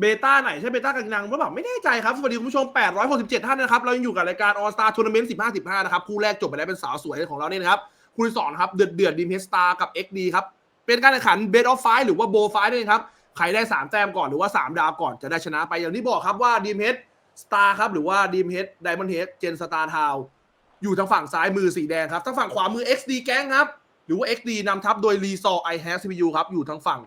เบต้าไหนใช่เบต้ากังนังหรือเปล่าไม่แน่ใจครับ สวัสดีคุณผู้ชม 867 ท่านนะครับ เรายังอยู่กับรายการ All Star Tournament 15 15 นะครับ คู่แรกจบไปแล้วเป็นสาวสวยของเราเนี่ยนะครับ คู่ที่สองนครับ เดือดเดือดดีมเฮสตากับ XD ครับ เป็นการแข่งขัน b e d of Five หรือว่า Bow Five นั่นเองครับ ใครได้ 3 แต้มก่อนหรือว่า 3 ดาวก่อนจะได้ชนะไปอย่างที่บอกครับว่าดีมเฮดสตาร์ครับหรือว่าดีมเฮดไดมอนด์เฮดเจนสตาร์ทาวอยู่ทางฝั่งซ้ายมือสีแดงครับทางฝั่งขวามือ XD แก๊งครับหรือว่า XD นำทัพโดย r e s o r I have CPU ครับอยู่ทางฝั่ง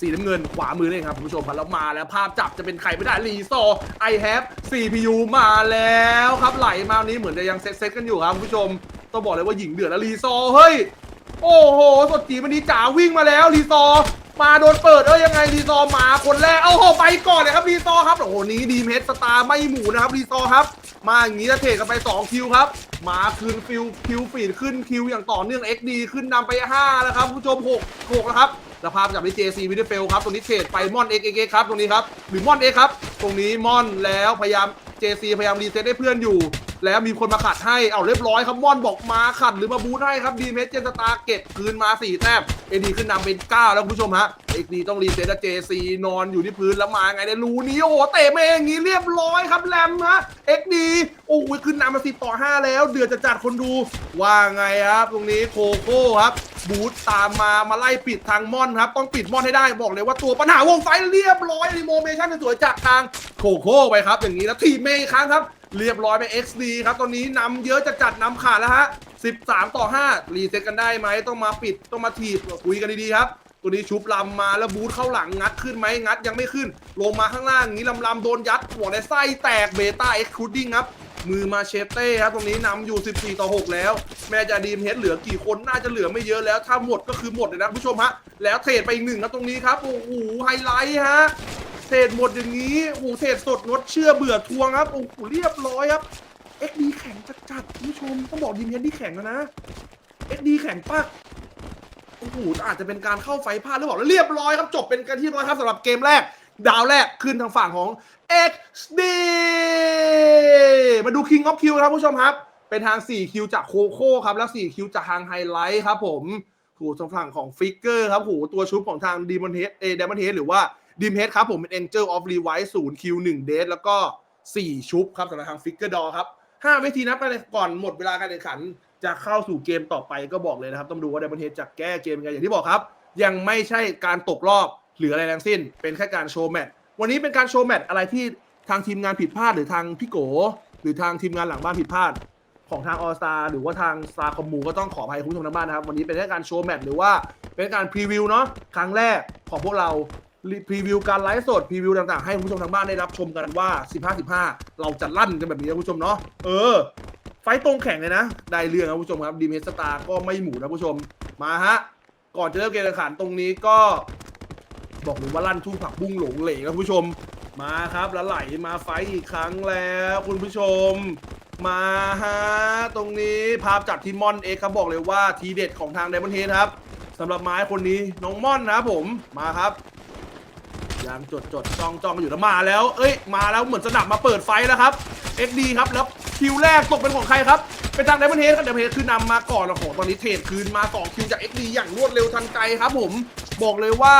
สีน้ำเงินขวามือเลยครับคุณผู้ชมครับแล้วมาแล้วภาพจับจะเป็นใครไม่ได้ r e s o r I have CPU มาแล้วครับไหลมาวันนี้เหมือนจะยังเซตๆกันอยู่ครับคุณผู้ชมต้องบอกเลยว่าหญิงเดือดแล้ว r e s o r เฮ้ย โอ้โห สดจีมันนี้จ๋าวิ่งมาแล้วรีซอมาโดนเปิดเอ้ยยังไงรีซอมาคนแรกเอาโหไปก่อนเลยครับรีซอครับโอ้โหนี้ดีเมสสตาร์ไม่หมูนะครับรีซอครับ มาอย่างนี้จะเทกันไป 2 คิวครับ มาคืนฟิวคิวฟีดขึ้นคิวอย่างต่อเนื่อง XD ขึ้นนำไป 5 แล้วครับคุณผู้ชม 6 6แล้วครับ แล้วภาพจากที่ JC วิดเฟลครับ ตรงนี้เทรดไปมอนเอกเอกครับ ตรงนี้ครับ หรือมอนเอกครับ ตรงนี้มอนแล้วพยายาม JC พยายามรีเซ็ตให้เพื่อนอยู่ แล้วมีคนมาขัดให้เอาเรียบร้อยครับม่อนบอกมาขัดหรือมาบูทให้ครับดีเมสเจนสตาร์เก็บคืนมา4แต้มเอดีขึ้นนำเป็น 9 แล้วคุณผู้ชมฮะเอ็กดีต้องรีเซ็ตเจซีนอนอยู่ที่พื้นแล้วมาไงในรูนี้โอ้โหเตะมาเองอย่างนี้เรียบร้อยครับแรมฮะเอ็กดีโอ้ยขึ้นนำมา10ต่อ5แล้ว เดือดจะจัดคนดูว่าไงครับ ตรงนี้โคโค่ครับบูทตามมามาไล่ปิดทางม่อนครับ ต้องปิดม่อนให้ได้บอกเลยว่าตัวปัญหาวงไฟเรียบร้อยรีโมเมชั่นสวยจากทางโคโค่ไปครับ อย่างนี้แล้วทีมเมย์ครั้งครับ เรียบร้อยไป XD ครับ ตอนนี้นำเยอะจะจัดนำขาดแล้วฮะ 13 ต่อ 5 รีเซ็ตกันได้ไหม ต้องมาปิด ต้องมาถีบ คุยกันดีๆครับ ตัวนี้ชุบลำมาแล้วบูทเข้าหลังงัดขึ้นไหมงัดยังไม่ขึ้น ลงมาข้างล่างนี้ลำลำๆโดนยัดหัวในไส้แตกเบต้าเอ็กซ์คูดดิ้งครับ มือมาเชเต้ครับ ตรงนี้นำอยู่ 14 ต่อ 6 แล้ว แม่จะดีมเฮดเหลือกี่คนน่าจะเหลือไม่เยอะแล้ว ถ้าหมดก็คือหมดเลยนะผู้ชมฮะ แล้วเทรดไปอีกหนึ่งครับตรงนี้ครับ โอ้โหไฮไลท์ฮะ เทรดหมดอย่างนี้โอ้โหเทรดสดงดเชื่อเบื่อทวงครับโอ้โหเรียบร้อยครับ XD แข็งจัดๆคุณผู้ชมต้องบอกดีมเฮดดีแข็งแล้วนะ XD แข็งปักโอ้โหอาจจะเป็นการเข้าไฟพลาดหรือเปล่าเรียบร้อยครับจบเป็นกันที่ร้อยครับสำหรับเกมแรก ดาวแรกขึ้นทางฝั่งของ XD มาดู King of Q ครับผู้ชมครับ เป็นทาง 4 คิวจากโคโค่ครับ แล้ว 4 คิวจากทางไฮไลท์ครับผมถูกทางฝั่งของฟิกเกอร์ครับโหตัวชุบของทางดีมอนเฮดเอเดมอนเฮดหรือว่า ดีมเฮดครับผมเป็น Angel of Revive 0คิว1เดทแล้วก็ 4 ชุบครับสำหรับทางฟิกเกอร์ดอครับ5วิธีนับไปเลยก่อนหมดเวลาการแข่งขัน จะเข้าสู่เกมต่อไปก็บอกเลยนะครับ ต้องดูว่า Diamond Head จะแก้เกมยังไงอย่างที่บอกครับ ยังไม่ใช่การตกรอบหรืออะไรทั้งสิ้น เป็นแค่การโชว์แมตช์วันนี้เป็นการโชว์แมตช์อะไรที่ทางทีมงานผิดพลาดหรือทางพี่โก หรือทางทีมงานหลังบ้านผิดพลาด ของทางออสตาหรือว่าทางซาคอมมูก็ต้องขออภัยคุณผู้ชมทางบ้านนะครับ วันนี้เป็นแค่การโชว์แมตช์หรือว่าเป็นการพรีวิวเนาะครั้งแรกของพวกเรา พรีวิวการไลฟ์สดพรีวิวต่างๆให้คุณผู้ชมทางบ้านได้รับชมกันว่า 15-15 เราจะลั่นกันแบบนี้นะคุณผู้ชมเนาะเออ ไฟตรงแข่งเลยนะ ได้เรื่องครับคุณผู้ชมครับดีเมสตาก็ไม่หมูนะคุณผู้ชมมาฮะ ก่อนจะเริ่มเกมแข่งขันตรงนี้ก็ บอกเลยว่าลั่นทุ่งผักบุ้งหลงเหลงครับคุณผู้ชมมาครับแล้วไหลมาไฟอีกครั้งแล้วคุณผู้ชม มาฮะตรงนี้ภาพจากทีมมอนเอ็กครับบอกเลยว่าทีเด็ดของทางไดมอนเฮดครับสำหรับไม้คนนี้น้องม่อนนะครับผมมาครับ ยังจดจดจ้องจ้องอยู่แล้วมาแล้ว เอ้ย มาแล้วเหมือนสนับมาเปิดไฟแล้วครับ XD ครับแล้วคิวแรกตกเป็นของใครครับเป็นทางไดมอนเฮดครับไดมอนเฮดคือนำมาก่อนแล้วโอ้โหตอนนี้เทรดคืนมา2คิวจาก XD อย่างรวดเร็วทันใจครับ ผมบอกเลยว่า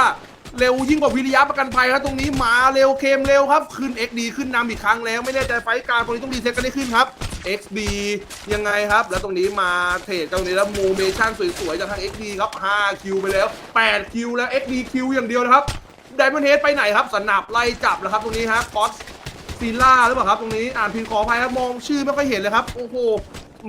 เร็วยิ่งกว่าวิริยะประกันภัยครับตรงนี้มาเร็วเคมเร็วครับ ขึ้น XD ขึ้นนำอีกครั้งแล้ว ไม่แน่ใจไฟกลารตรงนี้ต้องรีเซ็ตกันได้ขึ้นครับ XD ยังไงครับ แล้วตรงนี้มาเทรดตรงนี้แล้วโมเมชั่นสวยๆจากทาง XD ครับ5คิวไปแล้ว8คิวแล้ว XD คิวอย่างเดียวนะครับ ไดมอนเฮดไปไหนครับ สนับไล่จับแล้วครับตรงนี้ฮะคอสซีล่าหรือเปล่าครับตรงนี้อ่านผิดขออภัยครับมองชื่อไม่ค่อยเห็นเลยครับโอ้โห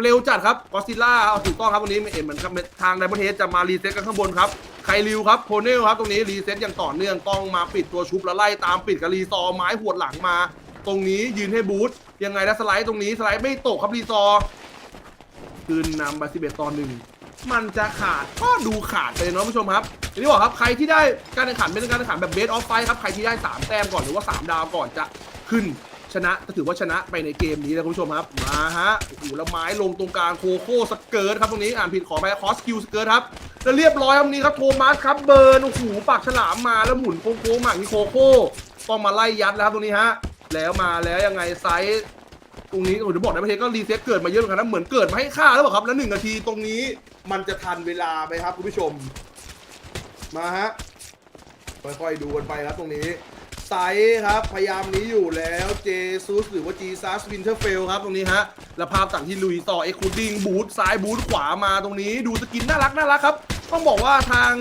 เร็วจัดครับกอซิล่าเอาถูกต้องครับตรงนี้ไม่เห็นเหมือนกับทางไดมอนเฮดจะมารีเซ็ตกันข้างบนครับไคลิวครับโพเนลครับตรงนี้รีเซ็ตอย่างต่อเนื่องต้องมาปิดตัวชุบแล้วไล่ตามปิดกับรีซอไม้หวดหลังมา ตรงนี้ยืนให้บูธยังไงแล้วสไลด์ตรงนี้สไลด์ไม่ตกครับรีซอร์คืนนำไป11ต่อหนึ่ง มันจะขาดก็ดูขาดไปเลยเนาะผู้ชมครับอย่างที่บอกครับใครที่ได้การแข่งขันเป็นการแข่งขันแบบเบสออฟไฟครับใครที่ได้สามแต้มก่อนหรือว่าสามดาวก่อนจะขึ้นชนะก็ถือว่าชนะไปในเกมนี้นะคุณผู้ชมครับมาฮะโอ้โหแล้วไม้ลงตรงกลางโคโค่สเกิร์ตครับตรงนี้อ่านผิดขอไปคอสคิวสเกิร์ตครับแล้วเรียบร้อยครับนี้ครับโทมัสครับเบิร์นโอ้โหปากฉลามมาแล้วหมุนโค้งๆมาอีโคโค่ต้องมาไล่ยัดแล้วครับตรงนี้ฮะแล้วมาแล้วยังไงไซส์ ตรงนี้โอ้โหเดี๋ยวบอกนะประเทศก็รีเซ็ตเกิดมาเยอะเหมือนกันนะเหมือนเกิดมาให้ฆ่าแล้วเปล่าครับ แล้วหนึ่งนาทีตรงนี้มันจะทันเวลาไหมครับคุณผู้ชม มาฮะค่อยๆดูกันไปครับตรงนี้ไซส์ครับพยายามนี้อยู่แล้วเจซุสหรือว่าจีซัสวินเทอร์เฟลครับตรงนี้ฮะแล้วภาพต่างที่ลุยต่อเอ็กคูดิงบูทซ้ายบูทขวามาตรงนี้ ดูสกินน่ารักน่ารักครับ ต้องบอกว่าทาง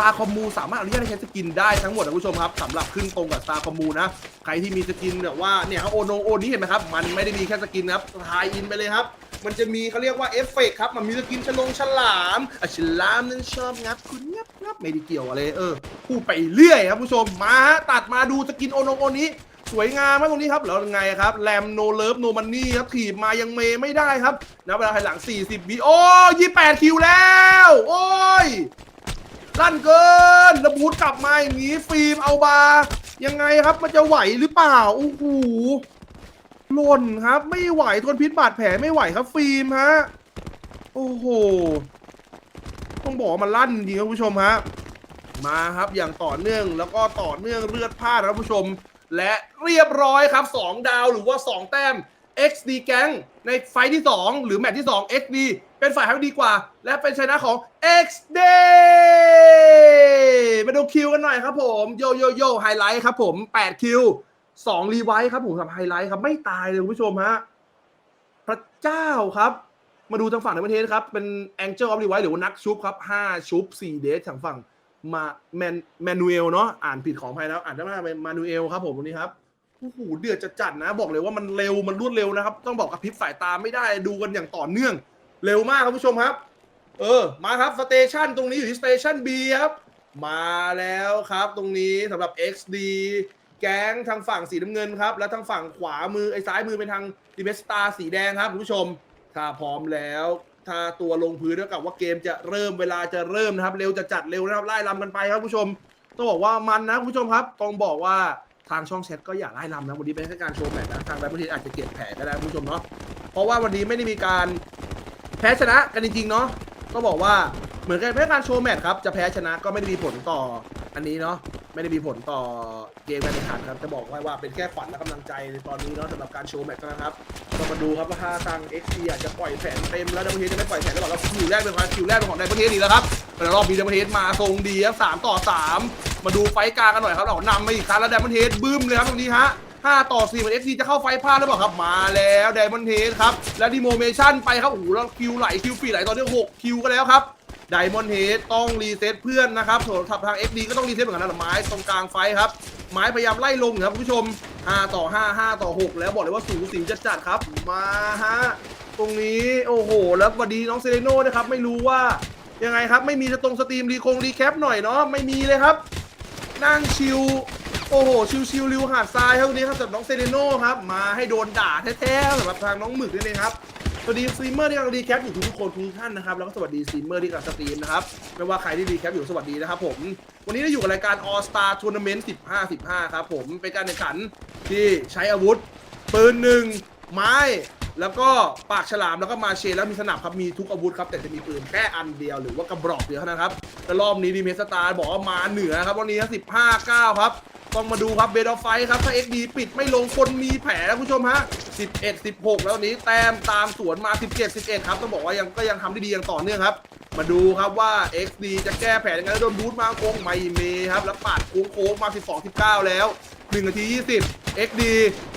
ตาคอมมูสามารถอนุญาตให้ใช้สกินได้ทั้งหมดนะคุณผู้ชมครับสำหรับขึ้นตรงกับสตาคอมมูนะ ใครที่มีสกินแบบว่าเนี่ยโอโนโอนี้เห็นไหมครับ มันไม่ได้มีแค่สกินครับทายอินไปเลยครับ มันจะมีเขาเรียกว่าเอฟเฟกต์ครับ มันมีสกินฉลงฉลามอะฉลามนั้นชอบงับคุณงับงับไม่ได้เกี่ยวอะไรเออพูดไปเรื่อยครับผู้ชมมาตัดมาดูสกินโอโนโอนี้สวยงามมากตรงนี้ครับแล้วไงครับแรมโนเลิฟโนมันนี่ครับถีบมายังเมไม่ได้ครับนะเวลาให้หลัง 40วิโอ้28 คิวแล้ว โอ้ย ลั่นเกินระบูทกลับมาอย่างนี้ฟิล์มเอาบายังไงครับมันจะไหวหรือเปล่าโอ้โหหล่นครับ ไม่ไหวทนพิษบาดแผลไม่ไหวครับฟิล์มฮะโอ้โหต้องบอกมันลั่นจริงครับผู้ชมฮะมาครับอย่างต่อเนื่องแล้วก็ต่อเนื่องเลือดพลาดครับผู้ชม และเรียบร้อยครับ 2 ดาวหรือว่า 2 แต้ม XD แก๊งในไฟท์ที่ 2 หรือแมตช์ที่ 2 XD เป็นฝ่ายที่ดีกว่า และเป็นชนะของ XD มาดูคิวกันหน่อยครับผมโยโยโยไฮไลท์ครับผม8คิว2รีไวท์ครับผมสำหรับไฮไลท์ครับไม่ตายเลยคุณผู้ชมฮะพระเจ้าครับ มาดูทางฝั่งในประเทศครับ เป็น Angel of Revive หรือว่านักชุบครับ5ชุบ4เดททางฝั่งมาแมนแมนูเอลเนาะอ่านผิดของภัยแล้ว อ่านได้ไหมเป็นมานูเอลครับผมวันนี้ครับโอ้โหเดือดจัดๆนะ บอกเลยว่ามันเร็วมันรวดเร็วนะครับ ต้องบอกกับพริบสายตาไม่ได้ดูกันอย่างต่อเนื่อง เร็วมากครับผู้ชมครับ เออ มาครับสเตชันตรงนี้อยู่ที่สเตชัน B ครับ มาแล้วครับตรงนี้สำหรับ XD แก๊งทางฝั่งสีน้ำเงินครับ และทางฝั่งขวามือไอ้ซ้ายมือเป็นทางดิเมสตาสีแดงครับคุณผู้ชม ถ้าพร้อมแล้ว ถ้าตัวลงพื้นเท่ากับว่าเกมจะเริ่มเวลาจะเริ่มนะครับ เร็วจะจัดเร็วนะครับไล่ลำกันไปครับคุณผู้ชม ต้องบอกว่ามันนะคุณผู้ชมครับ ต้องบอกว่าทางช่องแชทก็อย่าไล่ลำนะวันนี้เป็นแค่การโชว์แมตช์นะทางไดมอนทีอาจจะเก็บแผลก็ได้คุณผู้ชมเนาะเพราะว่าวันนี้ไม่ได้มีการ แพ้ชนะกันจริงๆเนาะต้องบอกว่าเหมือนกันแค่การโชว์แมตช์ครับจะแพ้ชนะก็ไม่ได้มีผลต่ออันนี้เนาะไม่ได้มีผลต่อเกมการแข่งขันครับจะบอกไว้ว่าเป็นแค่ฝันและกำลังใจในตอนนี้เนาะสำหรับการโชว์แมตช์นะครับก็มาดูครับว่าถ้าทาง XP อาจจะปล่อยแผนเต็มแล้วไดมอนทีจะไม่ปล่อยแผนได้หรอกแล้วคิวแรกเป็นของคิวแรกเป็นของไดมอนทีนี่แล้วครับแต่รอบนี้ดัมเบิลเฮดมาทรงดีครับสามต่อสามมาดูไฟกลางกันหน่อยครับเรานำมาอีกครั้งแล้วดัมเบิลเฮดบึ้มเลยครับตรงนี้ฮะ ห้าต่อสี่เหมือนเอฟซีจะเข้าไฟพลาดหรือเปล่าครับ มาแล้วไดมอนเฮดครับ แล้วดีโมเมชั่นไปครับ โอ้โหแล้วคิวไหลคิวฟรีไหลตอนนี้หกคิวก็แล้วครับไดมอนเฮดต้องรีเซ็ตเพื่อนนะครับส่วนทาง FD ก็ต้องรีเซ็ตเหมือนกันนะไม้ตรงกลางไฟครับไม้พยายามไล่ลงครับคุณผู้ชม 5 ต่อ 5 5 ต่อ 6 แล้วบอกเลยว่าสูสีจัดจัดครับ มาฮะตรงนี้โอ้โห แล้วสวัสดีน้องเซเลโน่นะครับ ไม่รู้ว่ายังไงครับ ไม่มีสตรงสตรีมรีคงรีแคปหน่อยเนาะไม่มีเลยครับ นั่งชิล โอ้โห ชิลชิลริวหาดทรายครับวันนี้ครับสำหรับน้องเซเลโน่ครับ มาให้โดนด่าแท้ๆสำหรับทางน้องหมึกนี่เองครับ สวัสดีสตรีเมอร์ที่กำลังรีแคปอยู่ทุกๆคนทุกท่านนะครับ แล้วก็สวัสดีสตรีเมอร์ที่กำลังสตรีมนะครับ ไม่ว่าใครที่รีแคปอยู่สวัสดีนะครับผม วันนี้เราอยู่กับรายการ All Star Tournament 15 15 ครับผม เป็นการแข่งขันที่ใช้อาวุธ ปืนหนึ่งไม้ แล้วก็ปากฉลามแล้วก็มาเชนแล้วมีสนับครับ มีทุกอาวุธครับ แต่จะมีปืนแค่อันเดียวหรือว่ากระบอกเดียวเท่านั้นครับแต่รอบนี้ดีเมสตาร์บอกว่ามาเหนือครับวันนี้สิบห้าเก้าครับ ต้องมาดูครับเบดอไฟครับถ้า XD ปิดไม่ลงคนมีแผลนะคุณผู้ชมฮะ 11 16 แล้วนี้แต้มตามสวนมา 17 11 ครับ ต้องบอกว่ายังก็ยังทำได้ดีอย่างต่อเนื่องครับ มาดูครับว่า XD จะแก้แผนยังไงแล้วโดนบูทมาโค้งไม่เมครับ แล้วปาดโค้งโค้งมา 12 19 แล้ว1นาที 20 XD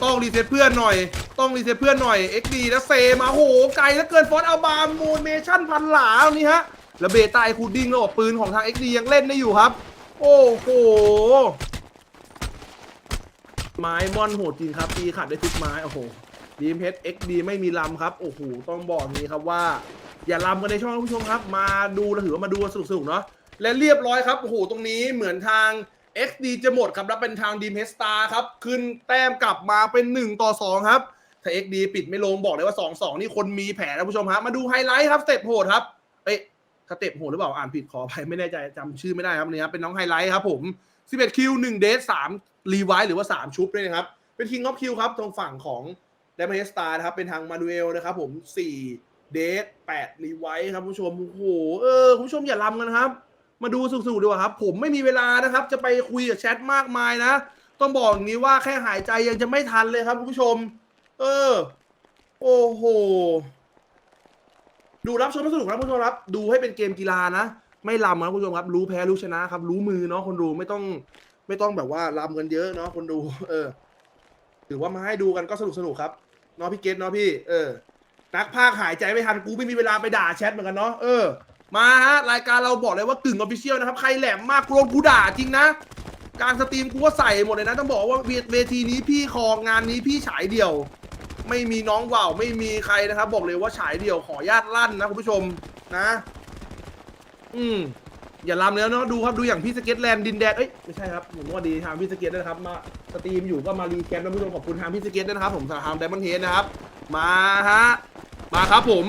ต้องรีเซ็ตเพื่อนหน่อย ต้องรีเซ็ตเพื่อนหน่อย XD แล้วเซมาโหไกลแล้วเกินฟอสเอาบาร์มูนเมชั่นพันหลาวันนี้ฮะแล้วเบต้าไอคูดดิ้งแล้วปืนของทาง XD ยังเล่นได้อยู่ครับ โอ้โห ไม้มอนโหดจริงครับตีขัดได้ทุกไม้โอ้โหดีมเพชรเอ็กดีไม่มีลำครับโอ้โหต้องบอกนี้ครับว่า อย่าลำกันในช่องนผู้ชมครับ มาดูแล้วถือว่ามาดูสนุกสนุกๆเนาะและเรียบร้อยครับโอ้โหตรงนี้เหมือนทาง XD จะหมดครับแล้วเป็นทางดีมเฮสตาครับขึ้นแต้มกลับมาเป็น 1 ต่อ 2 ครับ ถ้า XD ปิดไม่ลงบอกเลยว่า 2 2 นี่คนมีแผลนะผู้ชมครับมาดูไฮไลท์ครับสเต็ปโหดครับเอ้ยสเต็ปโหดหรือเปล่าอ่านผิดขออภัยไม่แน่ใจจำชื่อไม่ได้ครับเนี่ครับเป็นน้องไฮไลท์ครับผม11คิว1เดท3 รีไวท์หรือว่า 3 ชุบด้วยนะครับ เป็น King of Q ครับตรงฝั่งของ d a m a g e Star นะครับ เป็นทางมานูเอลนะครับผม 4 เดท8รีไวท์ครับผู้ชม โอ้โห เออคุณผู้ชมอย่าลำกันครับ มาดูสุกๆดีกว่าครับ ผมไม่มีเวลานะครับ จะไปคุยกับแชทมากมายนะ ต้องบอกอย่างนี้ว่าแค่หายใจยังจะไม่ทันเลยครับคุณผู้ชม เออ โอ้โห ดูรับชมสนุกครับคุณผู้ชมครับ ดูให้เป็นเกมกีฬานะ ไม่ลำนะคุณผู้ชมครับ รู้แพ้รู้ชนะครับ รู้มือเนาะคนดูไม่ต้อง ไม่ต้องแบบว่าลำกันเยอะเนาะคนดู เออถือว่ามาให้ดูกันก็สนุกสนุกครับเนาะพี่เกตเนาะพี่ เออ นักภาคหายใจไม่ทันกูไม่มีเวลาไปด่าแชทเหมือนกันเนาะเออมาฮะรายการเราบอกเลยว่ากึ่งออฟฟิเชียลนะครับ ใครแหลมมากกูโดนกูด่าจริงนะการสตรีมกูก็ใส่หมดเลยนะต้องบอกว่าเวทีนี้พี่คองงานนี้พี่ฉายเดี่ยว ไม่มีน้องว่าวไม่มีใครนะครับ บอกเลยว่าฉายเดี่ยวขอญาตลั่นนะคุณผู้ชมนะ อืม อย่าลามแล้วเนาะดูครับดูอย่างพี่สเก็ตแลนด์ดินแดนเอ้ยไม่ใช่ครับผมว่าดีทางพี่สเก็ตด้วยนะครับมาสตรีมอยู่ก็มารีแคปนะคุณผู้ชมขอบคุณทางพี่สเก็ตด้วยนะครับผมสำหรับทางไดมอนเฮดนะครับมาฮะมาครับผม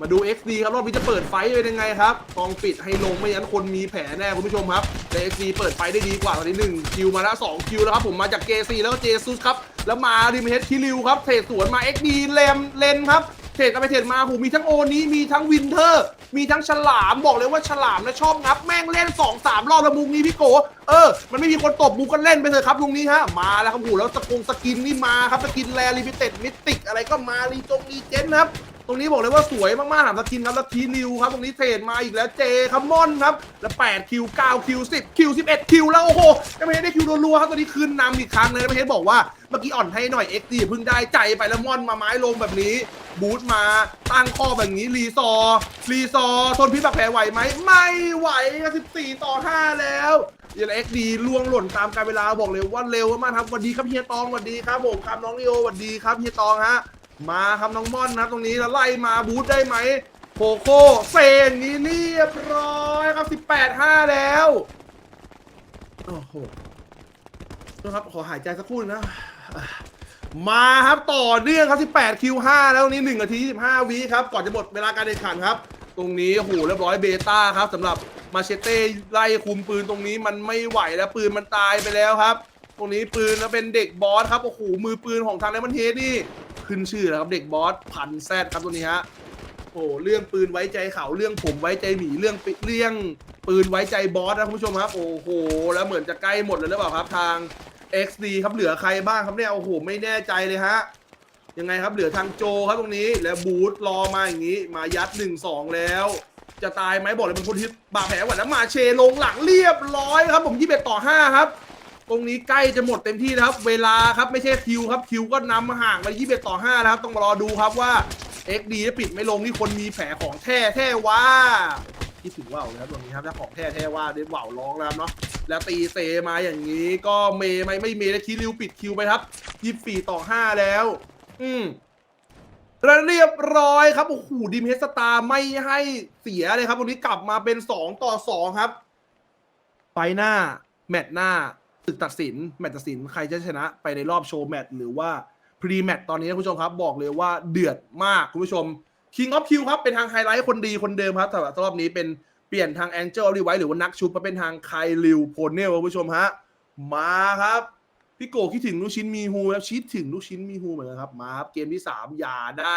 มาดู XD ครับรอบนี้จะเปิดไฟเป็นยังไงครับกองปิดให้ลงไม่งั้นคนมีแผลแน่คุณผู้ชมครับแต่ XD เปิดไฟได้ดีกว่าตอนนี้หนึ่งคิวมาแล้วสองคิวแล้วครับผมมาจากเกซีแล้วก็เจซุสครับแล้วมาดิมเฮดคิริวครับเทรดสวนมา XD เลมเลนครับ เทรดกันไปเทรดมาหูมีทั้งโอนี้มีทั้งวินเทอร์ มีทั้งฉลามบอกเลยว่าฉลามนะชอบงับแม่งเล่น 2 3 รอบแล้วมุมนี้พี่โก เออ มันไม่มีคนตบมุกกันเล่นไปเลยครับลุงนี้ฮะ มาแล้วครับหูแล้วสกุงสกินนี่มาครับสกินแรลิมิเต็ดมิติกอะไรก็มารีจงรีเจนครับ ตรงนี้บอกเลยว่าสวยมากๆถามสกินครับแล้วทีนิวครับ ตรงนี้เทรดมาอีกแล้วเจคัมมอนครับ แล้ว8คิว9คิว10คิว11คิวแล้วโอ้โหจะไม่ได้คิวรัวๆครับตอนนี้คืนนำอีกครั้งเลยไม่เห็นบอกว่าเมื่อกี้อ่อนให้หน่อย XD เพิ่งได้ใจไปแล้วมอนมาไม้ลงแบบนี้ บูทมาตั้งข้อแบบนี้รีซอรีซอทนพิษบาดแผลไหวไหมไม่ไหวครับ14 ต่อ 5 แล้วเดี๋ยวเอ็กดีล่วงหล่นตามการเวลาบอกเลยว่าเร็วมากครับสวัสดีครับเฮียตองสวัสดีครับผมครับน้องลีโอสวัสดีครับเฮียตองฮะ มาครับน้องม่อนนะตรงนี้แล้วไล่มาบูทได้ไหมโคโค่เซนนี้เรียบร้อยครับ 18 5 แล้วโอ้โหนะครับขอหายใจสักครู่นะ มาครับต่อเนื่องครับ 18 คิว 5 แล้วตรงนี้1นาที25วิครับ ก่อนจะหมดเวลาการแข่งขันครับ ตรงนี้โอ้โหเรียบร้อยเบต้าครับสำหรับมาเชเต้ไล่คุมปืนตรงนี้มันไม่ไหวแล้วปืนมันตายไปแล้วครับ ตรงนี้ปืนแล้วเป็นเด็กบอสครับโอ้โหมือปืนของทางเลมอนเฮดนี่ ขึ้นชื่อแล้วครับเด็กบอสพันแซดครับตัวนี้ฮะโอ้โหเรื่องปืนไว้ใจเขาเรื่องผมไว้ใจหมีเรื่องเรื่องปืนไว้ใจบอสนะคุณผู้ชมครับโอ้โหแล้วเหมือนจะใกล้หมดเลยหรือเปล่าครับทาง XD ครับเหลือใครบ้างครับเนี่ยโอ้โหไม่แน่ใจเลยฮะยังไงครับเหลือทางโจครับตรงนี้แล้วบูธรอมาอย่างนี้ มายัด 1 2 แล้ว จะตายไหมบอกเลยเป็นคนที่บาดแผลหวัดแล้วมาเชลงหลังเรียบร้อยครับผม21ต่อ 5 ครับ ตรงนี้ใกล้จะหมดเต็มที่แล้วครับเวลาครับไม่ใช่คิวครับคิวก็นำห่างไป21ต่อ5แล้วครับต้องรอดูครับว่า XD จะปิดไม่ลงนี่คนมีแผลของแท้แท้ว่าคิดถึงว่าวเลยครับตรงนี้ครับถ้าของแท้แท้ว่าเดนว่าวร้องแล้วเนาะแล้วตีเซมาอย่างนี้ก็เมย์ไม่ไม่เมย์แล้วคิริวปิดคิวไปครับ24ต่อ5แล้ว อืมแล้วเรียบร้อยครับโอ้โหดิมเฮสตาไม่ให้เสียเลยครับวันนี้กลับมาเป็น 2 ต่อ 2 ครับ ไปหน้า แมตช์หน้า ศึกตัดสินแมตช์ตัดสินใครจะชนะไปในรอบโชว์แมตช์หรือว่าพรีแมตช์ตอนนี้นะคุณผู้ชมครับ บอกเลยว่าเดือดมากคุณผู้ชม King of Q ครับ เป็นทางไฮไลท์คนดีคนเดิมครับแต่ว่ารอบนี้เป็นเปลี่ยนทาง Angel of Revive หรือว่านักชุบมาเป็นทางไคลิวโพเนลคุณผู้ชมฮะมาครับพี่โกคิดถึงลูกชิ้นมีฮูแล้วชิดถึงลูกชิ้นมีฮูเหมือนกันครับมาครับเกมที่ 3 อย่าได้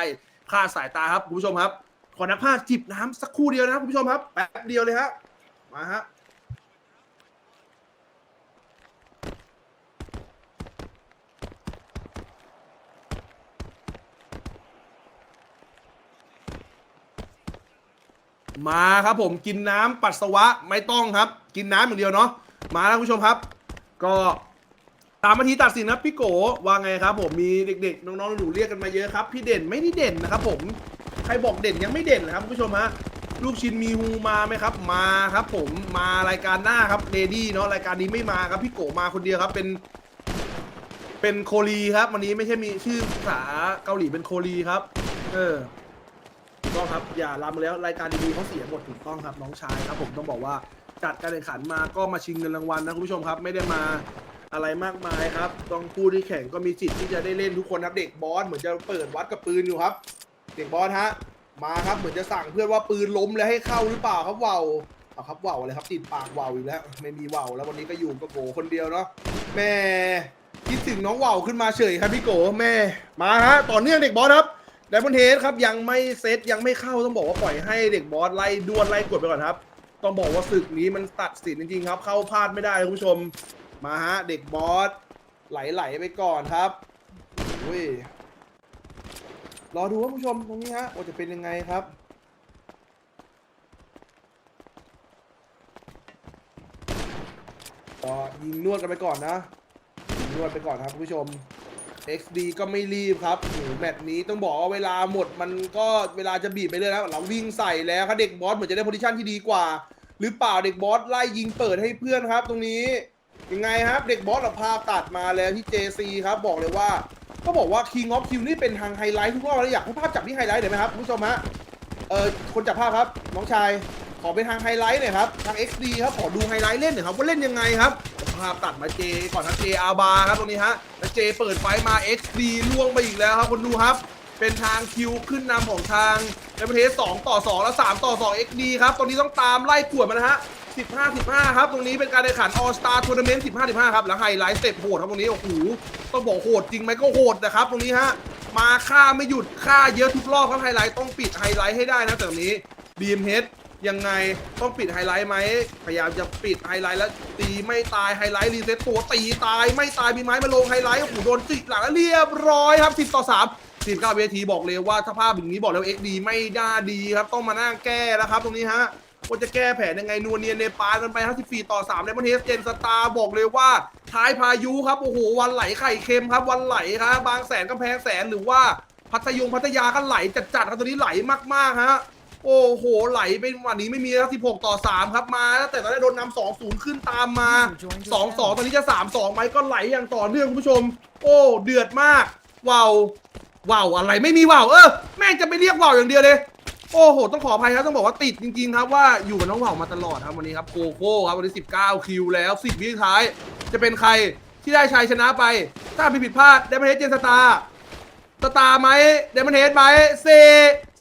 คลาดสายตาครับคุณผู้ชมครับ ขอนักพาจิบน้ำสักครู่เดียวนะครับคุณผู้ชมครับแป๊บเดียวเลยฮะมาฮะ มาครับผมกินน้ำปัสสาวะไม่ต้องครับ กินน้ำอย่างเดียวเนาะมาแล้วคุณผู้ชมครับ ก็ตามมาทีตัดสินนะพี่โกว่าไงครับ ผมมีเด็กๆ น้องๆหนูเรียกกันมาเยอะครับ พี่เด่นไม่ได้เด่นนะครับ ผมใครบอกเด่นยังไม่เด่นนะครับคุณผู้ชมฮะลูกชิ้นมีฮูมาไหมครับ มาครับ ผมมารายการหน้าครับเดดี้เนาะรายการนี้ไม่มาครับ พี่โกมาคนเดียวครับเป็น เป็นโคลีครับ วันนี้ไม่ใช่มีชื่อภาษาเกาหลีเป็นโคลีครับ เออ ถูกต้องครับอย่าลำแล้วรายการดีๆเขาเสียหมดถูกต้องครับน้องชายครับ ผมต้องบอกว่าจัดการแข่งขันมาก็มาชิงเงินรางวัลนะคุณผู้ชมครับ ไม่ได้มาอะไรมากมายครับต้องผู้ที่แข่งก็มีสิทธิ์ที่จะได้เล่นทุกคนครับเด็กบอสเหมือนจะเปิดวัดกับปืนอยู่ครับ เด็กบอสฮะมาครับเหมือนจะสั่งเพื่อนว่าปืนล้มแล้วให้เข้าหรือเปล่าครับว่าวเอาครับว่าวอะไรครับติดปากว่าวอีกแล้ว ไม่มีว่าวแล้ววันนี้ก็อยู่กับโกคนเดียวเนาะแม่คิดถึงน้องว่าวขึ้นมาเฉยครับพี่โกแม่มาฮะต่อเนื่องเด็กบอสครับ ไดมอนเฮดครับยังไม่เซตยังไม่เข้าต้องบอกว่าปล่อยให้เด็กบอสไล่ดวลไล่กดไปก่อนครับ ต้องบอกว่าศึกนี้มันตัดสินจริงๆครับ เข้าพลาดไม่ได้คุณผู้ชมมาฮะเด็กบอสไหลๆไปก่อนครับอุ้ยรอดูครับคุณผู้ชมตรงนี้ฮะว่าจะเป็นยังไงครับรอก็ยิงนวดกันไปก่อนนะยิงนวดไปก่อนครับคุณผู้ชม XD ก็ไม่รีบครับโอ้โหแมตช์นี้ต้องบอกว่าเวลาหมดมันก็เวลาจะบีบไปเรื่อยแล้วเราวิ่งใส่แล้วครับเด็กบอสเหมือนจะได้โพซิชันที่ดีกว่า หรือเปล่าเด็กบอสไล่ยิงเปิดให้เพื่อนครับ ตรงนี้ยังไงครับ เด็กบอสเราพาตัดมาแล้วที่ JC ครับบอกเลยว่าก็บอกว่า King of Q นี่เป็นทางไฮไลท์ทุกรอบเลยอยากให้ภาพจับที่ไฮไลท์หน่อยไหมครับคุณผู้ชมฮะเออคนจับภาพครับน้องชายขอเป็นทางไฮไลท์หน่อยครับทาง XD ครับขอดูไฮไลท์เล่นหน่อยครับว่าเล่นยังไงครับ ภาพตัดมาเจก่อนนะเจอาบาครับตรงนี้ฮะแล้วเจเปิดไฟมา XD ล่วงไปอีกแล้วครับคนดูครับ เป็นทางคิวขึ้นนำของทางในประเทศ2ต่อ 2 แล้ว 3 ต่อ 2 XD ครับตอนนี้ต้องตามไล่ขวดมานะฮะ15 15 ครับ ตรงนี้เป็นการแข่งขัน All Star Tournament 15 15 ครับ แล้วไฮไลท์สเต็ปโหดครับตรงนี้ โอ้โห ต้องบอกโหดจริงไหมก็โหดนะครับ ตรงนี้ฮะ มาฆ่าไม่หยุดฆ่าเยอะทุกรอบครับไฮไลท์ต้องปิดไฮไลท์ให้ได้นะแต่ตรงนี้ BMH ยังไงต้องปิดไฮไลท์ไหมพยายามจะปิดไฮไลท์แล้วตีไม่ตายไฮไลท์รีเซ็ตตัวตีตายไม่ตายมีไม้มาลงไฮไลท์โอ้โหโดนจิกหลังแล้วเรียบร้อยครับ10ต่อ3ทีมก้าเวทีบอกเลยว่าถ้าภาพอย่างนี้บอกแล้ว XD ไม่น่าดีครับต้องมานั่งแก้แล้วครับตรงนี้ฮะว่าจะแก้แผนยังไงนัวเนียนในปาลกันไปครับ14ต่อ3ในประเทศเจนสตาร์บอกเลยว่าท้ายพายุครับโอ้โหวันไหลไข่เค็มครับวันไหลครับบางแสนกำแพงแสนหรือว่าพัทยงพัทยาก็ไหลจัดๆครับตัวนี้ไหลมากๆฮะ โอ้โหไหลเป็นวันนี้ไม่มีแล้ว16 ต่อ 3 ครับมาแต่ตอนแรกโดนนำ2 0 ขึ้นตามมา 2 2 ตอนนี้จะ 3 2ไหมก็ไหลอย่างต่อเนื่องคุณผู้ชม โอ้เดือดมากว้าวว้าวอะไรไม่มีว้าวเออแม่งจะไปเรียกว้าวอย่างเดียวเลย โอ้โห ต้องขออภัยครับต้องบอกว่าติดจริงๆครับว่าอยู่กับน้องว่าวมาตลอดครับวันนี้ครับโกโก้ครับวันนี้ 19 คิวแล้ว10วิสุดท้าย จะเป็นใครที่ได้ชัยชนะไป ถ้ามีผิดพลาดได้ประเทศเจนสตาร์สตาร์ไหมเดมอนเฮดไหมสี่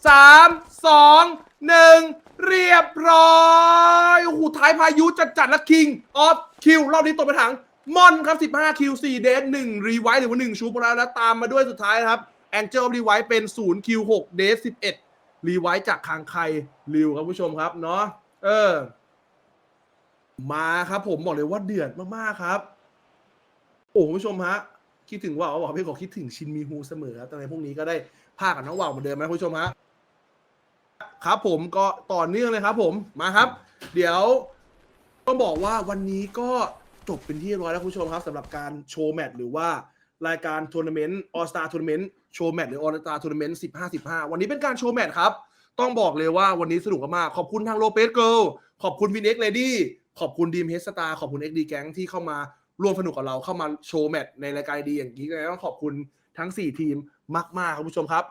สาม สองหนึ่งเรียบร้อยโอ้โหท้ายพายุจัดจัดๆและคิงออฟคิวรอบนี้ตกไปถังมอนครับ 15 คิว 4 เดท1รีไวท์หรือว่า 1 ชูปแล้วแล้วตามมาด้วยสุดท้ายนะครับแองเจิลรีไวท์เป็น 0 คิว 6 เดท11 รีไวท์จากคางไคริวครับผู้ชมครับเนาะเออ มาครับผมบอกเลยว่าเดือดมากๆครับ โอ้คุณผู้ชมฮะ คิดถึงว่าวบอกพี่ขอคิดถึงชินมีฮูเสมอครับแต่ในพรุ่งนี้ก็ได้ภาคกับน้องว่าวเหมือนเดิมไหมคุณผู้ชมฮะ ครับผมก็ต่อเนื่องเลยครับผมมาครับ เดี๋ยวต้องบอกว่าวันนี้ก็จบเป็นที่เรียบร้อยแล้วคุณผู้ชมครับสำหรับการโชว์แมตช์หรือว่ารายการทัวร์นาเมนต์ออสตาทัวร์นาเมนต์โชว์แมตช์หรือออสตาทัวร์นาเมนต์15 15วันนี้เป็นการโชว์แมตช์ครับ ต้องบอกเลยว่าวันนี้สนุกมากขอบคุณทางโลเปสเกิลขอบคุณวินเอ็กเลดี้ขอบคุณดีมเฮสตาขอบคุณเอ็กดีแก๊งที่เข้ามาร่วมสนุกกับเราเข้ามาโชว์แมตช์ในรายการดีอย่างนี้ก็ต้องขอบคุณทั้ง 4 ทีมมากๆครับคุณผู้ชมครับ